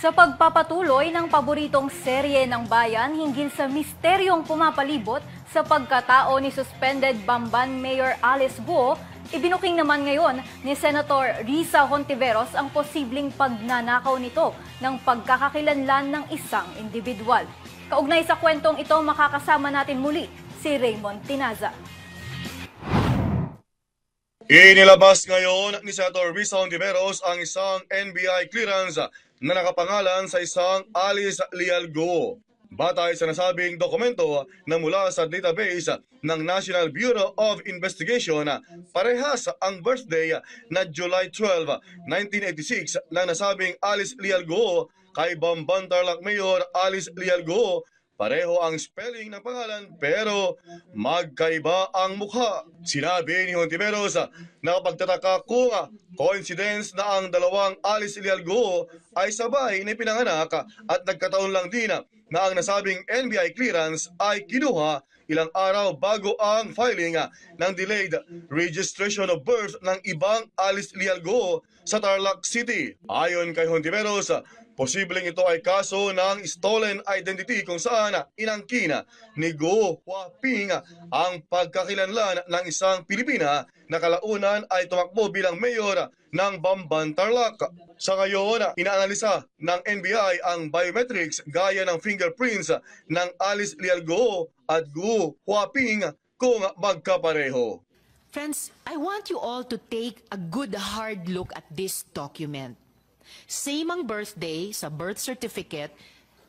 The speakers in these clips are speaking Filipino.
Sa pagpapatuloy ng paboritong serye ng bayan hinggil sa misteryong pumapalibot sa pagkatao ni suspended Bamban Mayor Alice Guo, ibinuking naman ngayon ni Senator Risa Hontiveros ang posibleng pagnanakaw nito ng pagkakakilanlan ng isang individual. Kaugnay sa kwentong ito, makakasama natin muli si Raymond Tinaza. Inilabas ngayon ni Senator Risa Ontiveros ang isang NBI clearance na nakapangalan sa isang Alice Lialgo. Batay sa nasabing dokumento na mula sa database ng National Bureau of Investigation, parehas ang birthday na July 12, 1986 na nasabing Alice Lialgo kay Bamban Tarlac Mayor Alice Lialgo Pareho ang spelling ng pangalan pero magkaiba ang mukha. Sinabi ni Hontiveros na pagtataka kung coincidence na ang dalawang Alice Ilialgo ay sabay na pinanganak at nagkataon lang din na ang nasabing NBI clearance ay kinuha ilang araw bago ang filing ng delayed registration of birth ng ibang Alice Lialgo sa Tarlac City. Ayon kay Hontiveros, Posibleng ito ay kaso ng stolen identity kung saan inangkina ni Go Huaping ang pagkakilanlan ng isang Pilipina na kalaunan ay tumakbo bilang mayor ng Bamban Tarlac. Sa ngayon, inaanalisa ng NBI ang biometrics gaya ng fingerprints ng Alice Lialgo at Gu Huaping kung magkapareho. Friends, I want you all to take a good hard look at this document. Same ang birthday sa birth certificate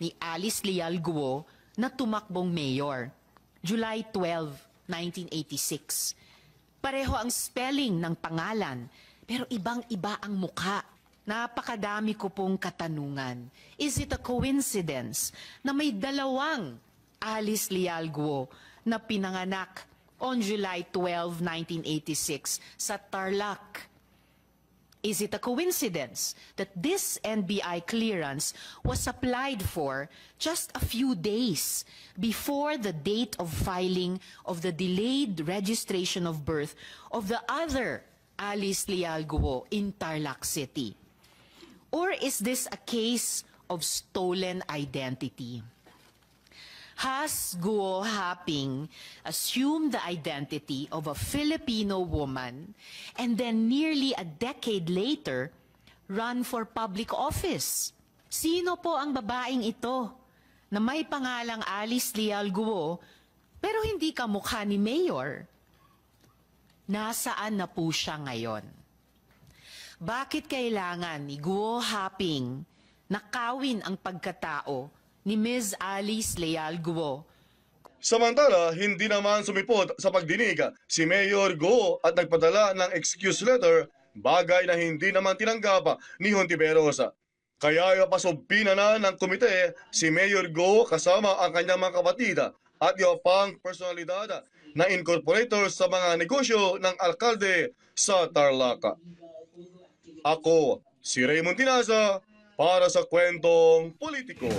ni Alice Leal Guo na tumakbong mayor. July 12, 1986. Pareho ang spelling ng pangalan, pero ibang-iba ang mukha. Napakadami ko pong katanungan. Is it a coincidence na may dalawang Alice Leal Guo na pinanganak on July 12, 1986 sa Tarlac? Is it a coincidence that this NBI clearance was applied for just a few days before the date of filing of the delayed registration of birth of the other Alice Leal Guo in Tarlac City? Or is this a case of stolen identity? Has Guo Haping assumed the identity of a Filipino woman and then nearly a decade later run for public office? Sino po ang babaeng ito na may pangalang Alice Leal Guo pero hindi kamukha ni Mayor? Nasaan na po siya ngayon? Bakit kailangan ni Guo Haping nakawin ang pagkatao ni Ms. Alice Leal Guo Samantala, hindi naman sumipot sa pagdinig si Mayor Go at nagpadala ng excuse letter, bagay na hindi naman tinanggap ni Hontiveros. Kaya ipasubpina na ng komite si Mayor Go kasama ang kanyang mga kapatid at yung pang personalidad na incorporator sa mga negosyo ng alkalde sa Tarlac. Ako, si Raymond Tinaza, para sa kwentong politiko.